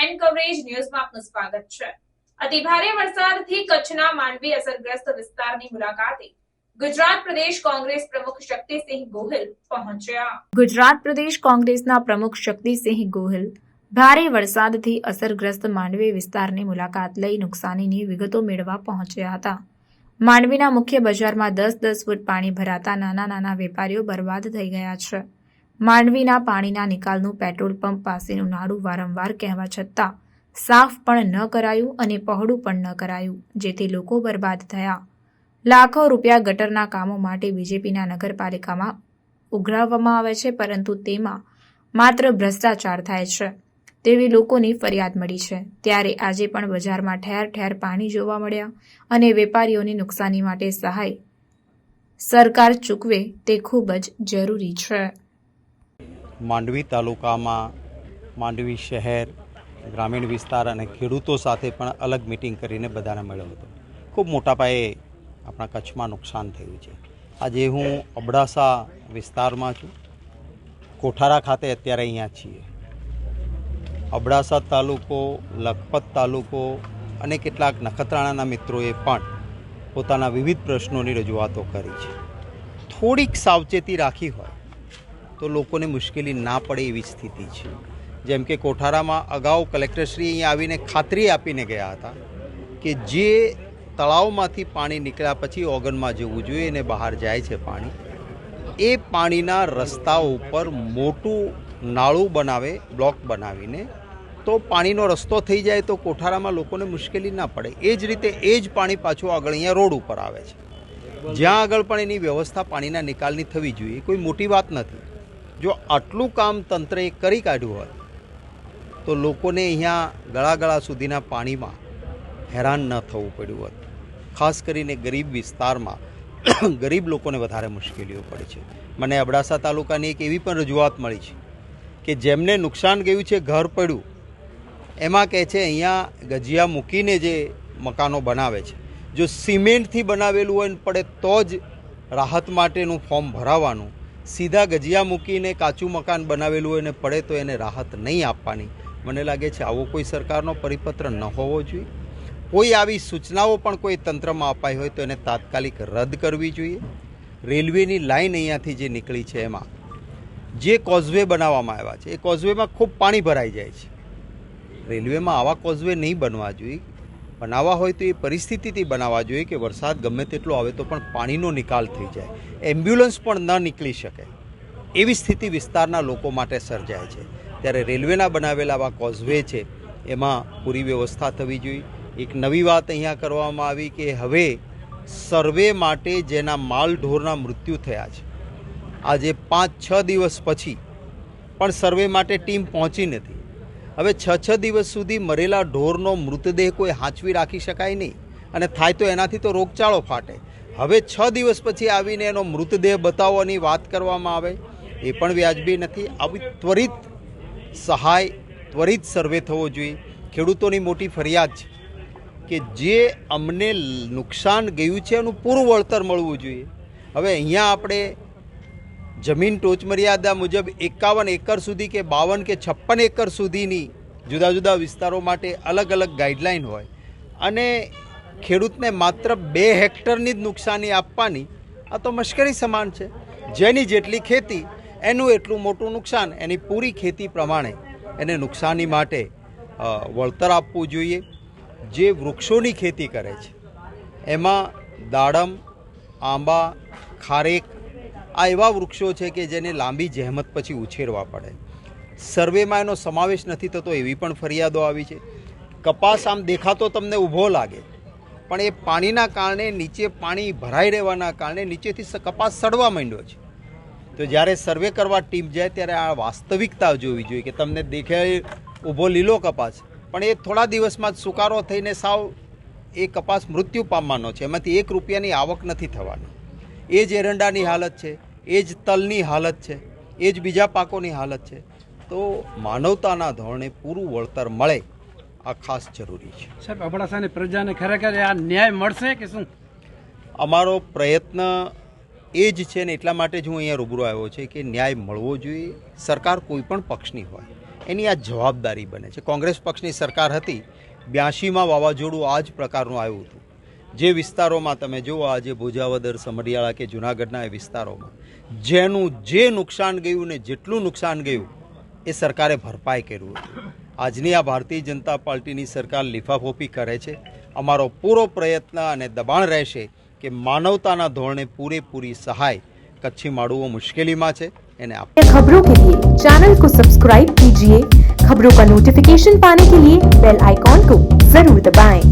And coverage ન્યૂઝમાં આપનું સ્વાગત છે. અતિભારે વરસાદથી કચ્છના માંડવી અસરગ્રસ્ત વિસ્તારની મુલાકાતે ગુજરાત પ્રદેશ કોંગ્રેસ પ્રમુખ શક્તિસિંહ ગોહિલ ભારે વરસાદથી અસરગ્રસ્ત માંડવી વિસ્તારની મુલાકાત લઈ નુકસાનીની વિગતો મેળવવા પહોંચ્યા હતા. માંડવીના મુખ્ય બજારમાં દસ દસ ફૂટ પાણી ભરાતા નાના નાના વેપારીઓ બરબાદ થઈ ગયા છે. માંડવીના પાણીના નિકાલનું પેટ્રોલ પંપ પાસેનું નાડું વારંવાર કહેવા છતાં સાફ પણ ન કરાયું અને પહોળું પણ ન કરાયું, જેથી લોકો બરબાદ થયા. લાખો રૂપિયા ગટરના કામો માટે બીજેપીના નગરપાલિકામાં ઉઘરાવવામાં આવે છે, પરંતુ તેમાં માત્ર ભ્રષ્ટાચાર થાય છે, તેવી લોકોની ફરિયાદ મળી છે. ત્યારે આજે પણ બજારમાં ઠેર ઠેર પાણી જોવા મળ્યા અને વેપારીઓની નુકસાની માટે સહાય સરકાર ચૂકવે તે ખૂબ જ જરૂરી છે. માંડવી તાલુકામાં, માંડવી શહેર, ગ્રામીણ વિસ્તાર અને ખેડૂતો સાથે પણ અલગ મિટિંગ કરીને બધાને મળ્યો હતો. ખૂબ મોટા પાયે આપણા કચ્છમાં નુકસાન થયું છે. આજે હું અબડાસા વિસ્તારમાં છું. કોઠારા ખાતે અત્યારે અહીંયા છીએ. અબડાસા તાલુકો, લખપત તાલુકો અને કેટલાક નખત્રાણાના મિત્રોએ પણ પોતાના વિવિધ પ્રશ્નોની રજૂઆતો કરી છે. થોડીક સાવચેતી રાખી હોય તો લોકોને મુશ્કેલી ના પડે એવી સ્થિતિ છે. જેમ કે કોઠારામાં અગાઉ કલેક્ટરશ્રી અહીંયા આવીને ખાતરી આપીને ગયા હતા કે જે તળાવમાંથી પાણી નીકળ્યા પછી ઓગનમાં જવું જોઈએ અને બહાર જાય છે પાણી, એ પાણીના રસ્તા ઉપર મોટું નાળું બનાવે, બ્લોક બનાવીને તો પાણીનો રસ્તો થઈ જાય તો કોઠારામાં લોકોને મુશ્કેલી ના પડે. એ જ રીતે એ જ પાણી પાછું આગળ અહીંયા રોડ ઉપર આવે છે. જ્યાં આગળ પણ એની વ્યવસ્થા પાણીના નિકાલની થવી જોઈએ કોઈ મોટી વાત નથી. જો આટલું કામ તંત્રએ કરી કાઢ્યું હોત તો લોકોને અહીંયા ગળા ગળા સુધીના પાણીમાં હેરાન ન થવું પડ્યું હોત. ખાસ કરીને ગરીબ વિસ્તારમાં ગરીબ લોકોને વધારે મુશ્કેલીઓ પડે છે. મને અબડાસા તાલુકાની એક એવી પણ રજૂઆત મળી છે કે જેમને નુકસાન ગયું છે, ઘર પડ્યું, એમાં કહે છે અહીંયા ગજિયા મૂકીને જે મકાનો બનાવે છે. જો સિમેન્ટથી બનાવેલું હોય ને પડે તો જ રાહત માટેનું ફોર્મ ભરાવાનું સીધા ગજિયા મૂકીને કાચું મકાન બનાવેલું હોય ને પડે તો એને રાહત નહીં આપવાની. મને લાગે છે આવો કોઈ સરકારનો પરિપત્ર ન હોવો જોઈએ. કોઈ આવી સૂચનાઓ પણ કોઈ તંત્રમાં અપાઈ હોય તો એને તાત્કાલિક રદ કરવી જોઈએ. રેલવેની લાઈન અહીંયાથી જે નીકળી છે એમાં, જે કોઝવે બનાવવામાં આવ્યા છે, એ કોઝવેમાં ખૂબ પાણી ભરાઈ જાય છે. રેલવેમાં આવા કોઝવે નહીં બનવા જોઈએ. બનાવવા હોય તો એ પરિસ્થિતિથી બનાવવા જોઈએ કે વરસાદ ગમે તેટલો આવે તો પણ પાણીનો નિકાલ થઈ જાય. એમ્બ્યુલન્સ પણ ન નીકળી શકે. એવી સ્થિતિ વિસ્તારના લોકો માટે સર્જાય છે. ત્યારે રેલવેના બનાવેલા આવા કોઝવે છે, એમાં પૂરી વ્યવસ્થા થવી જોઈએ. એક નવી વાત અહીંયા કરવામાં આવી કે હવે સર્વે માટે જેના માલ ઢોરના મૃત્યુ થયા છે. આજે પાંચ છ દિવસ પછી પણ સર્વે માટે ટીમ પહોંચી નથી. હવે છ છ દિવસ સુધી મરેલા ઢોરનો મૃતદેહ કોઈ હાંચવી રાખી શકાય નહીં અને થાય તો એનાથી તો રોગચાળો ફાટે. હવે છ દિવસ પછી આવીને એનો મૃતદેહ બતાવવાની વાત કરવામાં આવે, એ પણ વ્યાજબી નથી. આવી ત્વરિત સહાય, ત્વરિત સર્વે થવો જોઈએ. ખેડૂતોની મોટી ફરિયાદ છે કે જે અમને નુકસાન ગયું છે એનું પૂરું વળતર મળવું જોઈએ. હવે અહીંયા આપણે જમીન ટોચમર્યાદા મુજબ એકાવન એકર સુધી કે બાવન કે છપ્પન એકર સુધીની જુદા જુદા વિસ્તારો માટે અલગ અલગ ગાઈડલાઈન હોય. અને ખેડૂતને માત્ર બે હેક્ટરની જ નુકસાની આપવાની આ તો મશ્કરી સમાન છે. જેની જેટલી ખેતી, એનું એટલું મોટું નુકસાન, એની પૂરી ખેતી પ્રમાણે એને નુકસાની માટે વળતર આપવું જોઈએ. જે વૃક્ષોની ખેતી કરે છે, એમાં દાડમ, આંબા, ખારેક આ એવા વૃક્ષો છે કે જેને લાંબી જહેમત પછી ઉછેરવા પડે. સર્વેમાં એનો સમાવેશ નથી થતો એવી પણ ફરિયાદો આવી છે. કપાસ આમ દેખાતો તમને ઊભો લાગે, પણ એ પાણીના કારણે નીચે પાણી ભરાઈ રહેવાના કારણે નીચેથી કપાસ સડવા માંડ્યો છે. તો જ્યારે સર્વે કરવા ટીમ જાય ત્યારે આ વાસ્તવિકતા જોવી જોઈએ કે તમને દેખાય ઊભો લીલો કપાસ, પણ એ થોડા દિવસમાં જ સુકારો થઈને સાવ એ કપાસ મૃત્યુ પામવાનો છે. એમાંથી એક રૂપિયાની આવક નથી થવાની. એ જ એરંડાની હાલત છે. એ જ તલની હાલત છે એ જ બીજા પાકોની હાલત છે. તો માનવતાના ધોરણે પૂરું વળતર મળે આ ખાસ જરૂરી છે. સાહેબ અબડાસાની પ્રજાને ખરેખર આ ન્યાય મળશે કે શું? અમારો પ્રયત્ન એ જ છે ને એટલા માટે જ હું અહીંયા રૂબરૂ આવ્યો છે કે ન્યાય મળવો જોઈએ સરકાર કોઈ પણ પક્ષની હોય એની આ જવાબદારી બને છે. કોંગ્રેસ પક્ષની સરકાર હતી બ્યાસીમાં વાવાઝોડું આ જ પ્રકારનું આવ્યું હતું. જે વિસ્તારોમાં તમે જુઓ આજે ભુજાવદર સમરિયાળા કે જુનાગઢના એ વિસ્તારોમાં જેનું જે નુકસાન ગયું ને જેટલું નુકસાન ગયું, એ સરકારે ભરપાઈ કર્યું આજની આ ભારતીય જનતા પાર્ટીની સરકાર લિફાફોફી કરે છે. અમારો પૂરો પ્રયત્ન અને દબાણ રહેશે કે માનવતાના ધોરણે પૂરેપૂરી સહાય કચ્છી માળવો મુશ્કેલીમાં છે. એને આપણે ખબરો કે લીએ ચેનલ કો સબસ્ક્રાઇબ કીજીએ. ખબરો કા નોટિફિકેશન પાને કે લીએ બેલ આઇકન કો જરૂર દબાएं